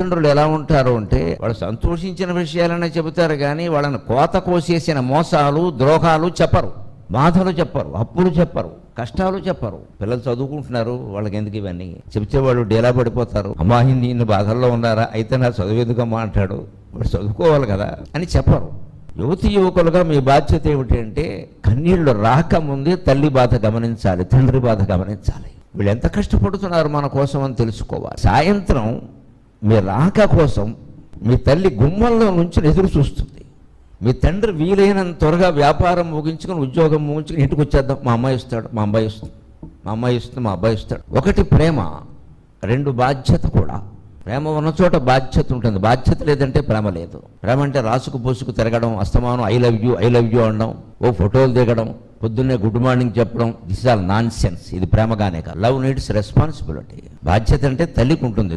తల్లిదండ్రులు ఎలా ఉంటారు అంటే వాళ్ళు సంతోషించిన విషయాలనే చెబుతారు కానీ వాళ్ళని కోత కోసేసిన మోసాలు ద్రోహాలు చెప్పరు. బాధలు చెప్పరు అప్పులు చెప్పరు కష్టాలు చెప్పరు. పిల్లలు చదువుకుంటున్నారు వాళ్ళకి ఎందుకు ఇవన్నీ? చెబితే వాళ్ళు డేలా పడిపోతారు. అమ్మా నేను బాధల్లో ఉన్నారా? అయితే నా చదువు ఎందుకమ్మా అంటాడు. వాడు చదువుకోవాలి కదా అని చెప్పరు. యువతి యువకులుగా మీ బాధ్యత ఏమిటి అంటే కన్నీళ్ళు రాకముందే తల్లి బాధ గమనించాలి తండ్రి బాధ గమనించాలి. వీళ్ళు ఎంత కష్టపడుతున్నారు మన కోసం అని తెలుసుకోవాలి. సాయంత్రం మీ రాక కోసం మీ తల్లి గుమ్మంలో నుంచి ఎదురు చూస్తుంది. మీ తండ్రి వీలైనంత త్వరగా వ్యాపారం ముగించుకొని ఉద్యోగం ముగించుకొని ఇంటికి వచ్చేద్దాం. మా అమ్మాయి ఇస్తాడు మా అబ్బాయి ఇస్తుంది మా అమ్మాయి ఇస్తుంది మా అబ్బాయి ఇస్తాడు ఒకటి ప్రేమ రెండు బాధ్యత కూడా. ప్రేమ ఉన్న చోట బాధ్యత ఉంటుంది. బాధ్యత లేదంటే ప్రేమ లేదు. ప్రేమ అంటే రాసుకు పోసుకు తిరగడం అస్తమానం I love you I love you అనడం ఓ ఫోటోలు దిగడం పొద్దున్నే గుడ్ మార్నింగ్ చెప్పడం. దిస్ ఆల్ నాన్ సెన్స్ ఇది ప్రేమగానే కాదు. Love needs responsibility. బాధ్యత అంటే తల్లికి ఉంటుంది.